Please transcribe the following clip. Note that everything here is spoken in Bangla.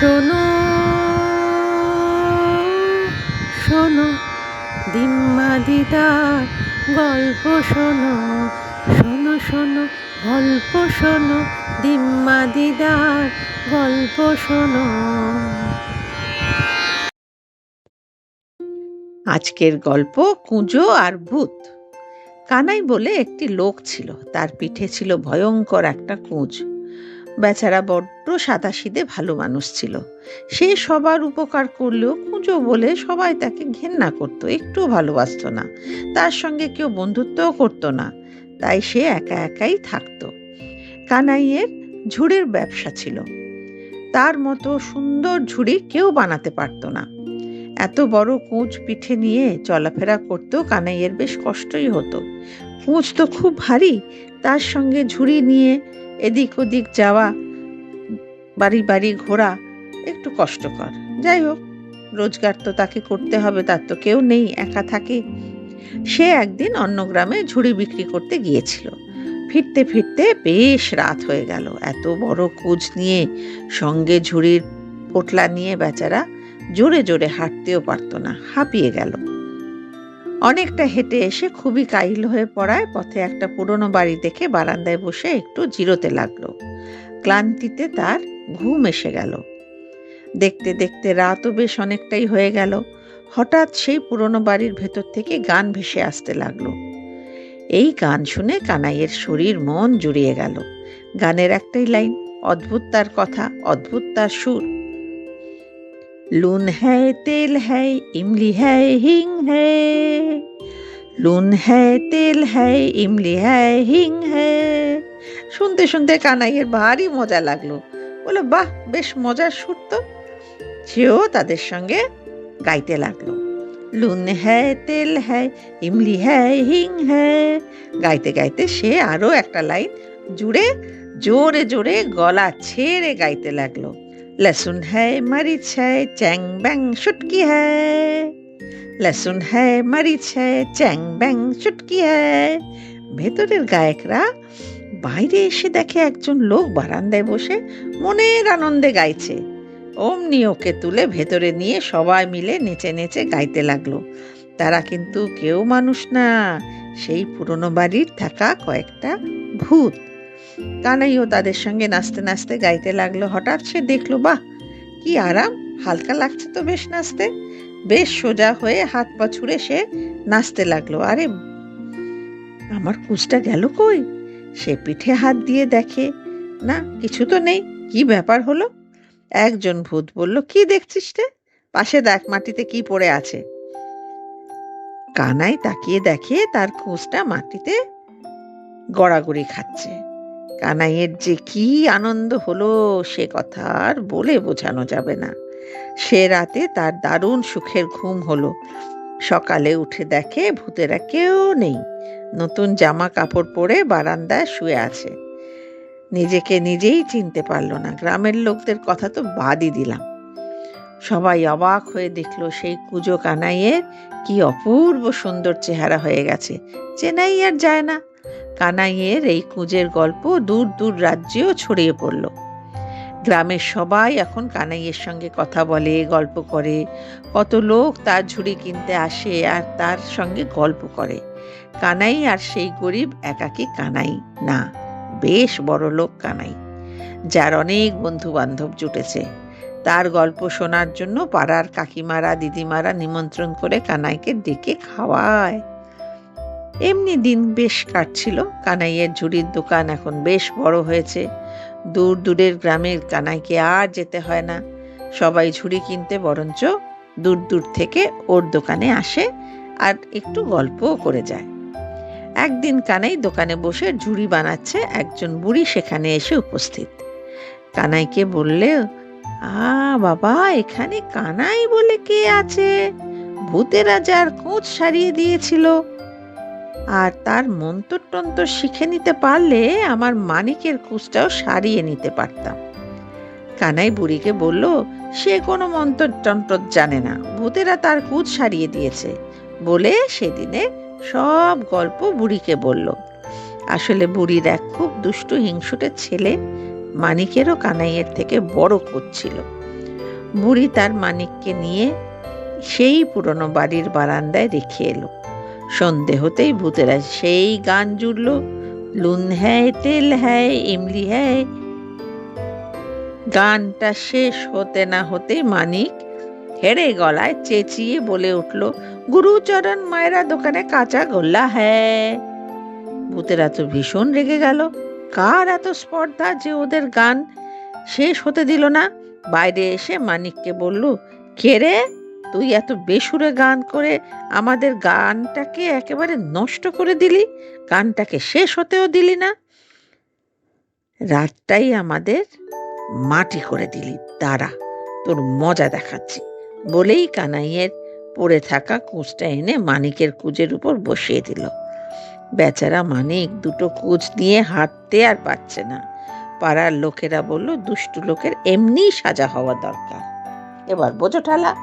শোনো শোনো দিম্মা দিদার গল্প শোনো শোনো শোনো, গল্প শোনো দিম্মা দিদার গল্প শোনো। আজকের গল্প কুঁজো আর ভূত। কানাই বলে একটি লোক ছিল, তার পিঠে ছিল ভয়ঙ্কর একটা কুঁজ। বেচারা বড্ড সাদাসিদে ভালো মানুষ ছিল। সে সবার উপকার করলেও কুঁজো বলে সবাই তাকে ঘেন্না করত, একটু ভালোবাসতো না। তার সঙ্গে কেউ বন্ধুত্বও করতো না, তাই সে একা একাই থাকতো। কানাইয়ের ঝুড়ির ব্যবসা ছিল। তার মতো সুন্দর ঝুড়ি কেউ বানাতে পারতো না। এত বড় কুঁচ পিঠে নিয়ে চলাফেরা করতেও কানাইয়ের বেশ কষ্টই হতো। কুঁচ তো খুব ভারী, তার সঙ্গে ঝুড়ি নিয়ে এদিক ওদিক যাওয়া, বাড়ি বাড়ি ঘোরা, একটু কষ্টকর যাই হোক, রোজগার তো তাকে করতে হবে, তার তো কেউ নেই, একা থাকে। সে একদিন অন্য গ্রামে ঝুড়ি বিক্রি করতে গিয়েছিল। ফিরতে ফিরতে বেশ রাত হয়ে গেল। এত বড় কুজ নিয়ে, সঙ্গে ঝুড়ির পোটলা নিয়ে বেচারা জোরে জোরে হাঁটতেও পারতো না, হাঁপিয়ে গেল। অনেকটা হেঁটে এসে খুবই কাইল হয়ে পড়ায় পথে একটা পুরনো বাড়ি দেখে বারান্দায় বসে একটু জিরোতে লাগল। ক্লান্তিতে তার ঘুম এসে গেল। দেখতে দেখতে রাতও বেশ অনেকটাই হয়ে গেল। হঠাৎ সেই পুরনো বাড়ির ভেতর থেকে গান ভেসে আসতে লাগল। এই গান শুনে কানাইয়ের শরীর মন জুড়িয়ে গেল। গানের একটাই লাইন, অদ্ভুত তার কথা, অদ্ভুত তার সুর। लून है तेल है इमली है हिंग है लून है तेल है ইমলি है হিং है শুনতে শুনতে কানাইয়ের ভারী মজা লাগলো বলে বাহ বেশ মজার সুর তো সেও তাদের সঙ্গে গাইতে লাগলো লুন হ্যায় তেল হ্যায় ইমলি হ্যায় হিং হ্যায় গাইতে গাইতে সে আরো একটা লাইন জুড়ে জোরে জোরে গলা ছেড়ে গাইতে লাগলো लहसुन है मरीच है चैंग बैंग शुटकी है लहसुन है মরিচ है চ্যাং ব্যাং চুটকি হ্যায় ভেতরের গায়করা বাইরে এসে দেখে একজন লোক বারান্দায় বসে মনের আনন্দে গাইছে অমনি ওকে তুলে ভেতরে নিয়ে সবাই মিলে নেচে নেচে গাইতে লাগলো তারা কিন্তু কেউ মানুষ না সেই পুরনো বাড়ির থাকা কয়েকটা ভূত কানাইও তাদের সঙ্গে নাচতে নাচতে গাইতে লাগল। হঠাৎ সে দেখল, বাহ, কি আরাম! হালকা লাগছে তো বেশ নাচতে। বেশ সোজা হয়ে হাত পা ছুঁড়ে সে নাচতে লাগল। আরে, আমার কুচটা গেল কই? সে পিঠে হাত দিয়ে দেখে, না, কিছু তো নেই, কি ব্যাপার হলো? একজন ভূত বলল, কি দেখছিস রে? পাশে দেখ, মাটিতে কি পড়ে আছে। কানাই তাকিয়ে দেখে তার কুচটা মাটিতে গড়াগড়ি খাচ্ছে। কানাইয়ের যে কি আনন্দ হলো সে কথা আর বলে বোঝানো যাবে না। সে রাতে তার দারুণ সুখের ঘুম হলো। সকালে উঠে দেখে ভূতেরা কেউ নেই। নতুন জামা কাপড় পরে বারান্দায় শুয়ে আছে। নিজেকে নিজেই চিনতে পারল না। গ্রামের লোকদের কথা তো বাদই দিলাম। সবাই অবাক হয়ে দেখল সেই কুজো কানাইয়ের কি অপূর্ব সুন্দর চেহারা হয়ে গেছে। চেনাই আর যায় না। কানাইয়ের এই কুঁজের গল্প দূর দূর রাজ্যেও ছড়িয়ে পড়ল। গ্রামের সবাই এখন কানাইয়ের সঙ্গে কথা বলে, গল্প করে। কত লোক তার ঝুড়ি কিনতে আসে আর তার সঙ্গে গল্প করে। কানাই আর সেই গরিব একাকি কানাই না, বেশ বড় লোক কানাই, যার অনেক বন্ধু বান্ধব জুটেছে। তার গল্প শোনার জন্য পাড়ার কাকিমারা, দিদিমারা নিমন্ত্রণ করে কানাইকে ডেকে খাওয়ায়। এমনি দিন বেশ কাটছিল। কানাইয়ের ঝুড়ির দোকান এখন বেশ বড় হয়েছে। দূর দূরের গ্রামের কানাইকে আর যেতে হয় না। সবাই ঝুড়ি কিনতে বরঞ্চ দূর দূর থেকে ওর দোকানে আসে আর একটু গল্পও করে যায়। একদিন কানাই দোকানে বসে ঝুড়ি বানাচ্ছে, একজন বুড়ি সেখানে এসে উপস্থিত। কানাইকে বললে, আ, বাবা, এখানে কানাই বলে কে আছে? ভূতেরা যার কোচ সারিয়ে দিয়েছিল। আর তার মন্তর টন্তর শিখে নিতে পারলে আমার মানিকের কুচটাও সারিয়ে নিতে পারতাম। কানাই বুড়িকে বলল, সে কোনো মন্তর জানে না। ভূতেরা তার কুচ সারিয়ে দিয়েছে। বলে সেদিনে সব গল্প বুড়িকে বলল। আসলে বুড়ির এক খুব দুষ্টু হিংসুটের ছেলে মানিকেরও কানাইয়ের থেকে বড় কুচ ছিল। বুড়ি তার মানিককে নিয়ে সেই পুরনো বাড়ির বারান্দায় রেখে এলো। সন্ধে হতেই ভূতেরা সেই গান জুড়ল, লুন হ্যায়, তেল হ্যায়, ইমলি হ্যায়। গানটা শেষ হতে না হতেই মানিক হেরে গলায় চেঁচিয়ে বলে উঠল, গুরুচরণ মায়েরা দোকানে কাঁচা গোল্লা হ্যায়। ভূতেরা তো ভীষণ রেগে গেল, কার এত স্পর্ধা যে ওদের গান শেষ হতে দিল না? বাইরে এসে মানিককে বলল, কে রে? তুই এত বেসুরে গান করে আমাদের গানটাকে একেবারে নষ্ট করে দিলি? গানটাকে শেষ হতেও দিলি না? রাতটাই আমাদের মাটি করে দিলি। দাঁড়া, তোর মজা দেখাচ্ছি। বলেই কানাইয়ের পড়ে থাকা কুঁচটা এনে মানিকের কুজের উপর বসিয়ে দিল। বেচারা মানিক দুটো কুচ নিয়ে হাঁটতে আর পারছে না। পাড়ার লোকেরা বলল, দুষ্টু লোকের এমনি সাজা হওয়া দরকার। এবার বোঝো ঠালা